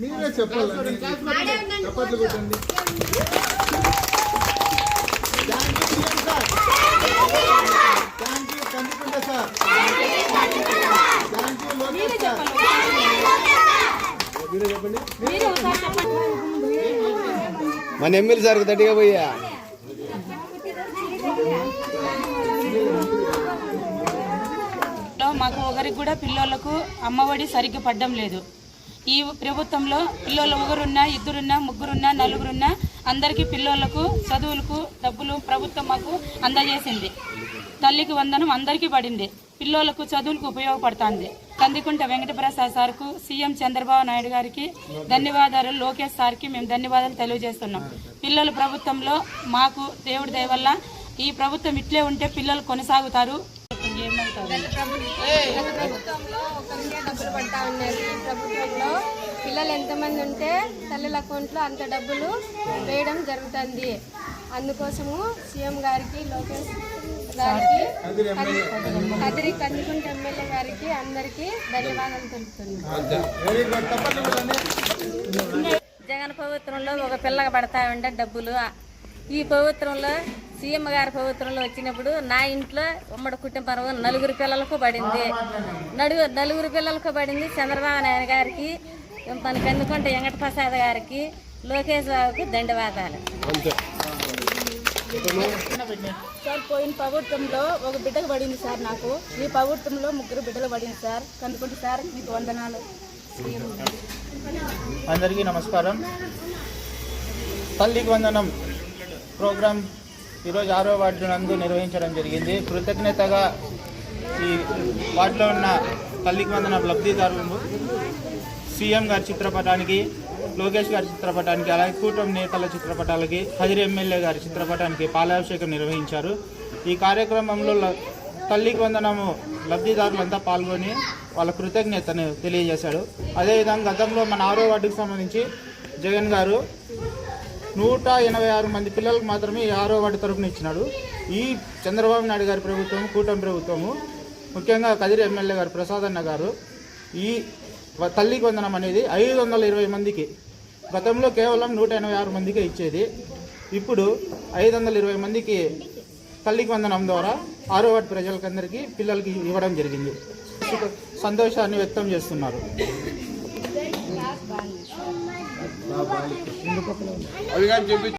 మీరే చెప్పాలి చప్పట్లు కొట్టండి thank you CM sir thank you Kandukunta sir thank you Lokesh sir మీరే చెప్పండి మీరు ఒకసారి చెప్పండి మన ఎమ్మెల్యే సార్కి తట్టిగా పోయా మాకు ఒకరికి కూడా పిల్లలకు అమ్మఒడి సరిగ్గా పడ్డం లేదు. ఈ ప్రభుత్వంలో పిల్లలు ఒకరున్నా ఇద్దరున్నా ముగ్గురున్నా నలుగురున్నా అందరికీ పిల్లలకు చదువులకు డబ్బులు ప్రభుత్వం మాకు అందజేసింది. తల్లికి వందనం అందరికీ పడింది. పిల్లలకు చదువులకు ఉపయోగపడుతుంది. కందికుంట వెంకటప్రసాద్ సార్కు సీఎం చంద్రబాబు నాయుడు గారికి ధన్యవాదాలు. లోకేష్ సార్కి మేము ధన్యవాదాలు తెలియజేస్తున్నాం. పిల్లలు ప్రభుత్వంలో మాకు దేవుడి దయ వల్ల ఈ ప్రభుత్వం ఇట్లే ఉంటే పిల్లలు కొనసాగుతారు. ఏమవుతారు గత డబ్బులు పడతా ఉన్నది ప్రభుత్వంలో. పిల్లలు ఎంతమంది ఉంటే తల్లుల అకౌంట్లో అంత డబ్బులు వేయడం జరుగుతుంది. అందుకోసము సీఎం గారికి లోకేష్ గారికి కదిరి కందుకుంట ఎమ్మెల్యే గారికి అందరికీ ధన్యవాదాలు తెలుపుతున్నాను జగన్ ప్రభుత్వంలో ఒక పిల్లగా పడతా ఉండే డబ్బులు. ఈ ప్రభుత్వంలో సీఎం గారి ప్రభుత్వంలో వచ్చినప్పుడు నా ఇంట్లో ఉమ్మడి కుటుంబం నలుగురు పిల్లలకు పడింది. నలుగురు నలుగురు పిల్లలకు పడింది చంద్రబాబు నాయుడు గారికి మన కందుకుంట వెంకటప్రసాద్ గారికి లోకేష్ బాబుకి ధన్యవాదాలు. అంతే. సార్ పోయిన ప్రభుత్వంలో ఒక బిడ్డకు పడింది సార్ నాకు. ఈ ప్రభుత్వంలో ముగ్గురు బిడ్డలు పడింది సార్. కందుకుంటే సార్ మీకు వందనాలు. అందరికీ నమస్కారం. తల్లికి వందనం ప్రోగ్రాం ఈరోజు ఆరో వార్డు నందు నిర్వహించడం జరిగింది. కృతజ్ఞతగా ఈ వార్డులో ఉన్న తల్లికి వందన లబ్ధిదారులను సీఎం గారి చిత్రపటానికి లోకేష్ గారి చిత్రపటానికి అలాగే కూటమి నేతల చిత్రపటాలకి హజరి ఎమ్మెల్యే గారి చిత్రపటానికి పాలాభిషేకం నిర్వహించారు. ఈ కార్యక్రమంలో ల- తల్లికి వందనము లబ్ధిదారులంతా పాల్గొని వాళ్ళ కృతజ్ఞతను తెలియజేశాడు. అదేవిధంగా గతంలో మన ఆరో వార్డుకు సంబంధించి జగన్ గారు నూట ఎనభై ఆరు మంది పిల్లలకు మాత్రమే ఆరో వాటి తరఫున ఇచ్చినాడు. ఈ చంద్రబాబు నాయుడు గారి ప్రభుత్వం కూటమి ప్రభుత్వము ముఖ్యంగా కదిరి ఎమ్మెల్యే గారు ప్రసాద్ అన్న గారు ఈ తల్లికి వందనం అనేది ఐదు వందల ఇరవై మందికి గతంలో కేవలం నూట ఎనభై ఆరు మందికే ఇచ్చేది. ఇప్పుడు ఐదు వందల ఇరవై మందికి తల్లికి వందనం ద్వారా ఆరో వార్డు ప్రజలకందరికీ పిల్లలకి ఇవ్వడం జరిగింది. సంతోషాన్ని వ్యక్తం చేస్తున్నారు. అవి కానీ చెప్పి